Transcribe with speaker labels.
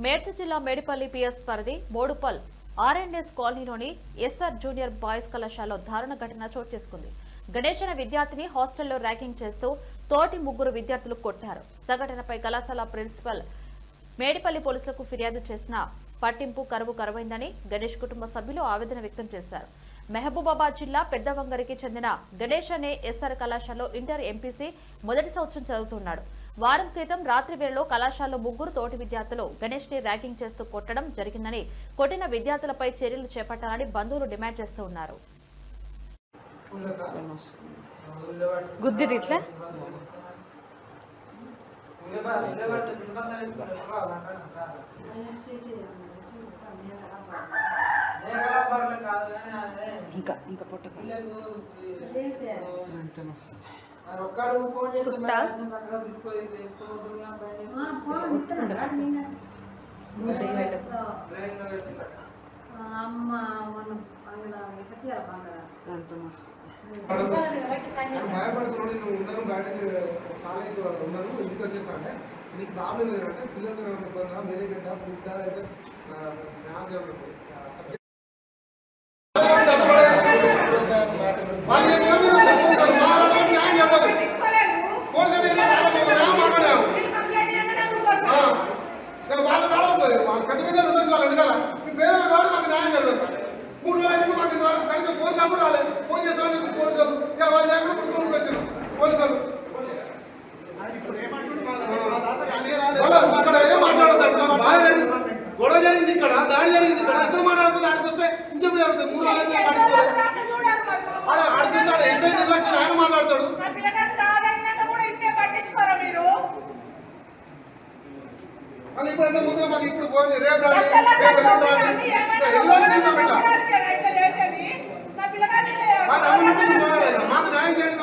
Speaker 1: మేడ్చల్ జిల్లా మేడిపల్లి పిఎస్ పరిధి మోడుపల్ ఆర్ఎన్ఎస్ కాలనీలోని ఎస్ఆర్ జూనియర్ బాయ్స్ కళాశాలలో దారుణ ఘటన చోటు చేసుకుంది. గణేష్ అనే విద్యార్థిని హాస్టల్లో ర్యాగింగ్ చేస్తూ తోటి ముగ్గురు విద్యార్థులు కొట్టారు. సంఘటనపై కళాశాల ప్రిన్సిపల్ మేడిపల్లి పోలీసులకు ఫిర్యాదు చేసిన పట్టింపు కరువు కరువైందని గణేష్ కుటుంబ సభ్యులు ఆవేదన వ్యక్తం చేశారు. మహబూబాబాద్ జిల్లా పెద్దవంగరికి చెందిన గణేష్ అనే ఎస్ఆర్ కళాశాలలో ఇంటర్ ఎంపీసీ మొదటి సంవత్సరం చదువుతున్నాడు. వారం క్రితం రాత్రి వేళలో కళాశాలలో ముగ్గురు తోటి విద్యార్థులు గణేష్ని ర్యాగింగ్ చేస్తూ కొట్టడం జరిగిందని కొట్టిన విద్యార్థులపై చర్యలు చేపట్టాలని బంధువులు డిమాండ్ చేస్తూ ఉన్నారు.
Speaker 2: ఇంకా ఇంకా
Speaker 3: చేస్తే
Speaker 1: చుట్టా?
Speaker 4: భయపడుతున్నాడు నువ్వు ఉన్నాను బయటకి కాలేజీ ఉన్నాను ఎందుకు వచ్చేసా అంటే నీకు ప్రాబ్లం ఏంటంటే పిల్లలతో ఏమైనా ఇబ్బందా వేరే బిడ్డ ఫుడ్ అయితే నాకు వాళ్ళ కాలం వాళ్ళు పెద్ద పెద్ద ఉండొచ్చు వాళ్ళు వెనకాల మీ పేదలు కాదు మాకు న్యాయం జరగదు మూడు రోజులు మాకు ఇంతవరకు కనీసం ఫోన్ నెంబర్ రాలేదు ఫోన్ చేస్తామని చెప్పి పోలీసులు ఇలా వాళ్ళ దగ్గర ఇప్పుడు వచ్చారు పోలీసులు వాళ్ళు ఇక్కడ ఏం మాట్లాడతాడు మాకు బాధ లేదు గొడవ జరిగింది ఇక్కడ దాడి జరిగింది ఇక్కడ ఇక్కడ మాట్లాడుతుంది ఆడికి వస్తే ఇంకెప్పుడు జరుగుతుంది మూడు రోజులు మరి ఇప్పుడైతే ముందుగా మరి ఇప్పుడు పోనీ రేపు రాండి మాకు న్యాయం చేయండి